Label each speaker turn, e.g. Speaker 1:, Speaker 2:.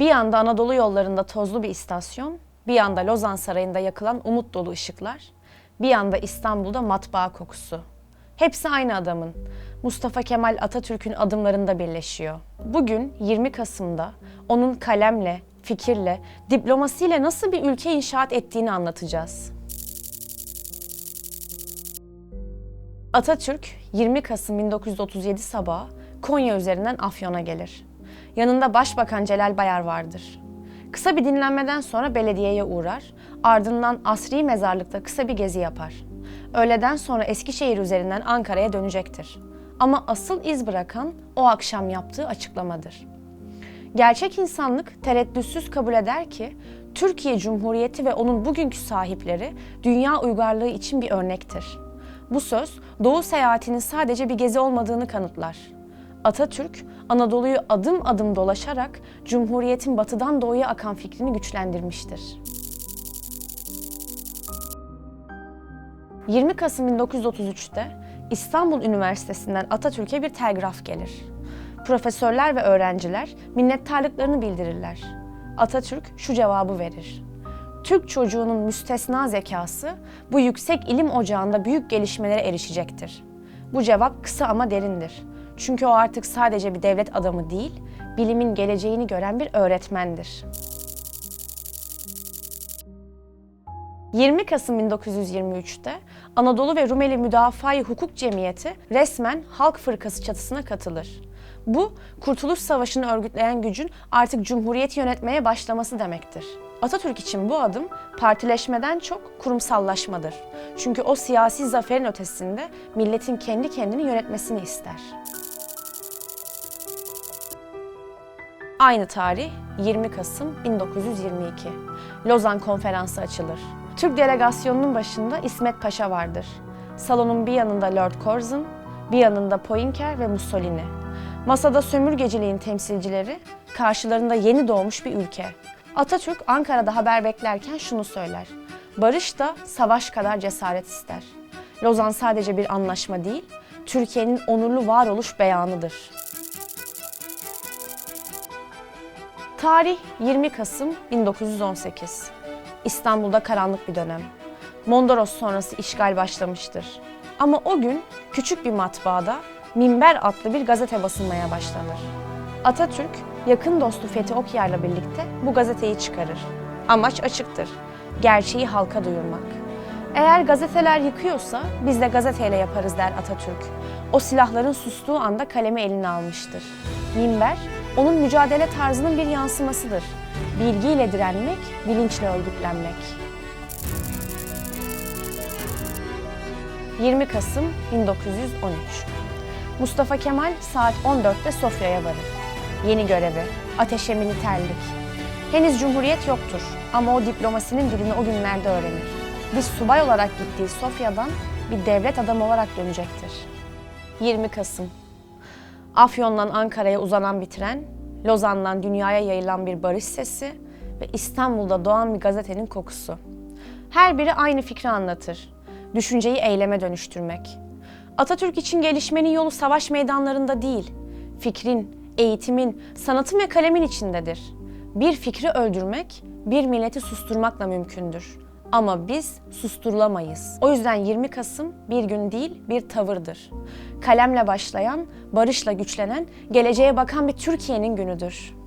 Speaker 1: Bir yanda Anadolu yollarında tozlu bir istasyon, bir yanda Lozan Sarayı'nda yakılan umut dolu ışıklar, bir yanda İstanbul'da matbaa kokusu. Hepsi aynı adamın. Mustafa Kemal Atatürk'ün adımlarında birleşiyor. Bugün 20 Kasım'da onun kalemle, fikirle, diplomasiyle nasıl bir ülke inşaat ettiğini anlatacağız. Atatürk 20 Kasım 1937 sabahı Konya üzerinden Afyon'a gelir. Yanında Başbakan Celal Bayar vardır. Kısa bir dinlenmeden sonra belediyeye uğrar, ardından asri mezarlıkta kısa bir gezi yapar. Öğleden sonra Eskişehir üzerinden Ankara'ya dönecektir. Ama asıl iz bırakan o akşam yaptığı açıklamadır. Gerçek insanlık tereddütsüz kabul eder ki Türkiye Cumhuriyeti ve onun bugünkü sahipleri dünya uygarlığı için bir örnektir. Bu söz Doğu seyahatinin sadece bir gezi olmadığını kanıtlar. Atatürk, Anadolu'yu adım adım dolaşarak Cumhuriyet'in batıdan doğuya akan fikrini güçlendirmiştir. 20 Kasım 1933'te İstanbul Üniversitesi'nden Atatürk'e bir telgraf gelir. Profesörler ve öğrenciler minnettarlıklarını bildirirler. Atatürk şu cevabı verir. Türk çocuğunun müstesna zekası bu yüksek ilim ocağında büyük gelişmelere erişecektir. Bu cevap kısa ama derindir. Çünkü o artık sadece bir devlet adamı değil, bilimin geleceğini gören bir öğretmendir. 20 Kasım 1923'te Anadolu ve Rumeli Müdafaa-i Hukuk Cemiyeti resmen Halk Fırkası çatısına katılır. Bu, Kurtuluş Savaşı'nı örgütleyen gücün artık Cumhuriyeti yönetmeye başlaması demektir. Atatürk için bu adım partileşmeden çok kurumsallaşmadır. Çünkü o siyasi zaferin ötesinde milletin kendi kendini yönetmesini ister. Aynı tarih 20 Kasım 1922. Lozan Konferansı açılır. Türk delegasyonunun başında İsmet Paşa vardır. Salonun bir yanında Lord Curzon, bir yanında Poincar ve Mussolini. Masada sömürgeciliğin temsilcileri, karşılarında yeni doğmuş bir ülke. Atatürk Ankara'da haber beklerken şunu söyler. Barış da savaş kadar cesaret ister. Lozan sadece bir anlaşma değil, Türkiye'nin onurlu varoluş beyanıdır. Tarih 20 Kasım 1918. İstanbul'da karanlık bir dönem. Mondros sonrası işgal başlamıştır. Ama o gün küçük bir matbaada Minber adlı bir gazete basılmaya başlanır. Atatürk, yakın dostu Fethi Okyar'la birlikte bu gazeteyi çıkarır. Amaç açıktır. Gerçeği halka duyurmak. Eğer gazeteler yıkıyorsa biz de gazeteyle yaparız der Atatürk. O silahların sustuğu anda kalemi eline almıştır. Minber, onun mücadele tarzının bir yansımasıdır. Bilgiyle direnmek, bilinçle örgütlenmek. 20 Kasım 1913 Mustafa Kemal saat 14'te Sofya'ya varır. Yeni görevi, ateşe militerlik. Henüz cumhuriyet yoktur ama o diplomasinin dilini o günlerde öğrenir. Bir subay olarak gittiği Sofya'dan bir devlet adamı olarak dönecektir. 20 Kasım Afyon'dan Ankara'ya uzanan bir tren, Lozan'dan dünyaya yayılan bir barış sesi ve İstanbul'da doğan bir gazetenin kokusu. Her biri aynı fikri anlatır. Düşünceyi eyleme dönüştürmek. Atatürk için gelişmenin yolu savaş meydanlarında değil, fikrin, eğitimin, sanatın ve kalemin içindedir. Bir fikri öldürmek, bir milleti susturmakla mümkündür. Ama biz susturulamayız. O yüzden 20 Kasım bir gün değil bir tavırdır. Kalemle başlayan, barışla güçlenen, geleceğe bakan bir Türkiye'nin günüdür.